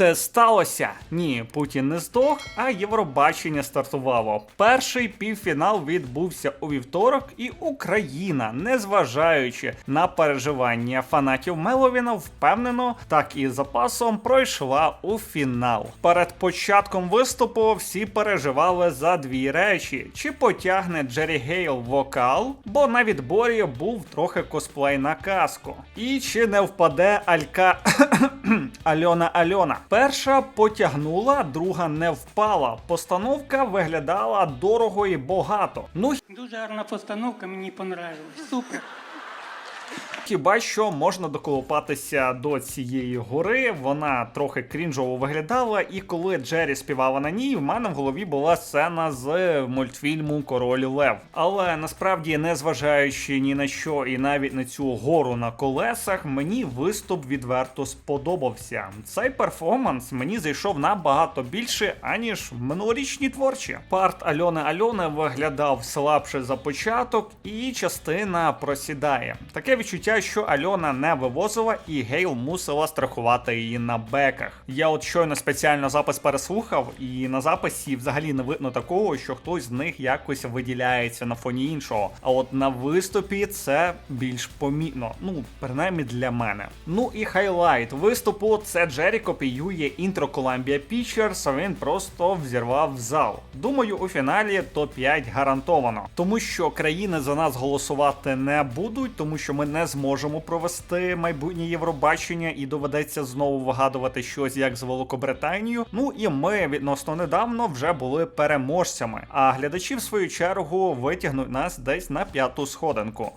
це сталося? Ні, Путін не здох, а Євробачення стартувало. Перший півфінал відбувся у вівторок, і Україна, незважаючи на переживання фанатів Меловіна, впевнено, так і запасом пройшла у фінал. Перед початком виступу всі переживали за дві речі: чи потягне Джері Гейл вокал, бо на відборі був трохи косплей на каску, і чи не впаде Алька Альона Альона. Перша потягнула, друга не впала. Постановка виглядала дорого і багато. Ну Дуже гарна постановка, мені понравилась. Супер. Хіба що можна доколупатися до цієї гори, вона трохи крінжово виглядала, і коли Джері співала на ній, в мене в голові була сцена з мультфільму Король Лев. Але насправді, незважаючи ні на що, і навіть на цю гору на колесах, мені виступ відверто сподобався. Цей перформанс мені зайшов набагато більше, аніж минулорічні творчі. Парт Альони Альони виглядав слабше за початок, і частина просідає. Таке відчуття, що Альона не вивозила, і Гейл мусила страхувати її на беках. Я от щойно спеціально запис переслухав, і на записі взагалі не видно такого, що хтось з них якось виділяється на фоні іншого. А от на виступі це більш помітно. Ну, принаймні для мене. Ну і хайлайт виступу це Джері копіює інтро Columbia Pictures, він просто взірвав зал. Думаю, у фіналі топ-5 гарантовано. Тому що країни за нас голосувати не будуть, тому що ми не зможемо провести майбутнє Євробачення і доведеться знову вигадувати щось як з Великобританією. Ну і ми відносно недавно вже були переможцями. А глядачі, в свою чергу, витягнуть нас десь на п'яту сходинку.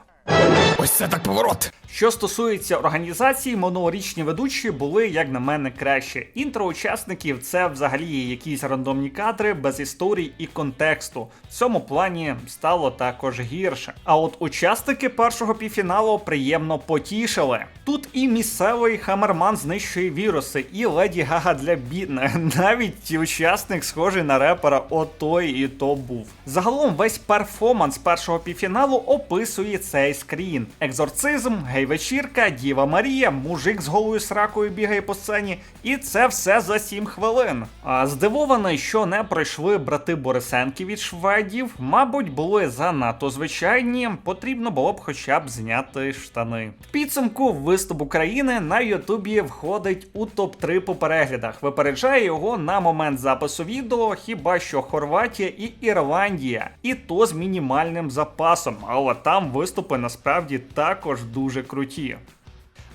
Ось це так поворот. Що стосується організації, минулорічні ведучі були, як на мене, краще. Інтро учасників це взагалі якісь рандомні кадри без історій і контексту. В цьому плані стало також гірше. А от учасники першого півфіналу приємно потішили. Тут і місцевий хамерман знищує віруси, і леді Гага для бідних. Навіть учасник схожий на репера отой і то був. Загалом весь перформанс першого півфіналу описує цей скрін: екзорцизм, гей-вечірка, Діва Марія, мужик з голою сракою бігає по сцені, і це все за 7 хвилин. А здивований, що не пройшли брати Борисенки від шведів, мабуть, були занадто звичайні, потрібно було б хоча б зняти штани. В підсумку виступ України на Ютубі входить у топ-3 по переглядах. Випереджає його на момент запису відео, хіба що Хорватія і Ірландія, і то з мінімальним запасом, але там виступи насправді також дуже круті.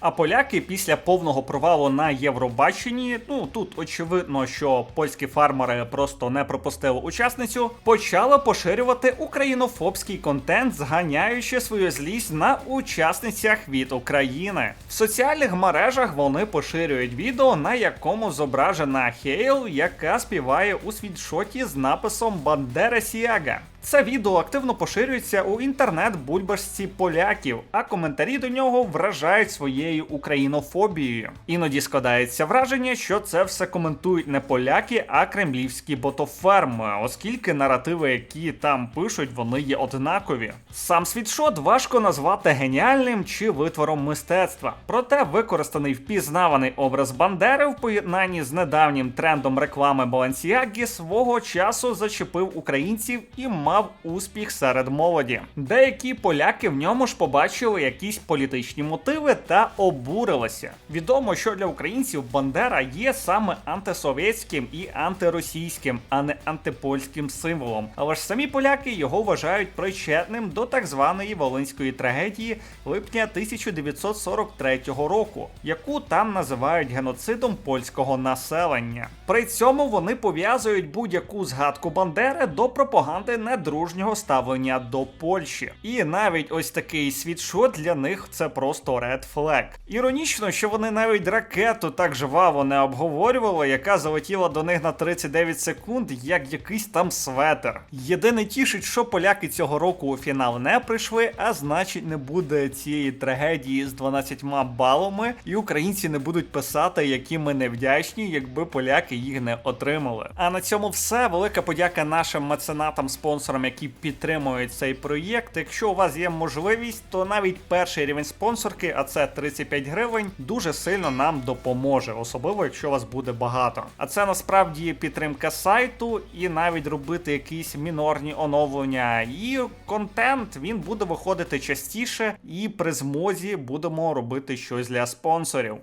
А поляки після повного провалу на Євробаченні, ну тут очевидно, що польські фармери просто не пропустили учасницю, почали поширювати українофобський контент, зганяючи свою злість на учасницях від України. В соціальних мережах вони поширюють відео, на якому зображена Хейл, яка співає у світшоті з написом Бандера Сіага. Це відео активно поширюється у інтернет-бульбашці поляків, а коментарі до нього вражають своєю українофобією. Іноді складається враження, що це все коментують не поляки, а кремлівські ботоферми, оскільки наративи, які там пишуть, вони є однакові. Сам світшот важко назвати геніальним чи витвором мистецтва, проте використаний впізнаваний образ Бандери в поєднанні з недавнім трендом реклами Балансіагі свого часу зачепив українців і мав успіх серед молоді. Деякі поляки в ньому ж побачили якісь політичні мотиви та обурилися. Відомо, що для українців Бандера є саме антисовєтським і антиросійським, а не антипольським символом. Але ж самі поляки його вважають причетним до так званої волинської трагедії липня 1943 року, яку там називають геноцидом польського населення. При цьому вони пов'язують будь-яку згадку Бандери до пропаганди недружнього ставлення до Польщі. І навіть ось такий світшот для них це просто red flag. Іронічно, що вони навіть ракету так жваво не обговорювали, яка залетіла до них на 39 секунд, як якийсь там светер. Єдине тішить, що поляки цього року у фінал не прийшли, а значить не буде цієї трагедії з 12 балами, і українці не будуть писати, які ми невдячні, якби поляки їх не отримали. А на цьому все. Велика подяка нашим меценатам, спонсорам спонсорам, які підтримують цей проєкт. Якщо у вас є можливість, то навіть перший рівень спонсорки, а це 35 гривень, дуже сильно нам допоможе, особливо якщо вас буде багато. А це насправді підтримка сайту, і навіть робити якісь мінорні оновлення. І контент він буде виходити частіше, і при змозі будемо робити щось для спонсорів.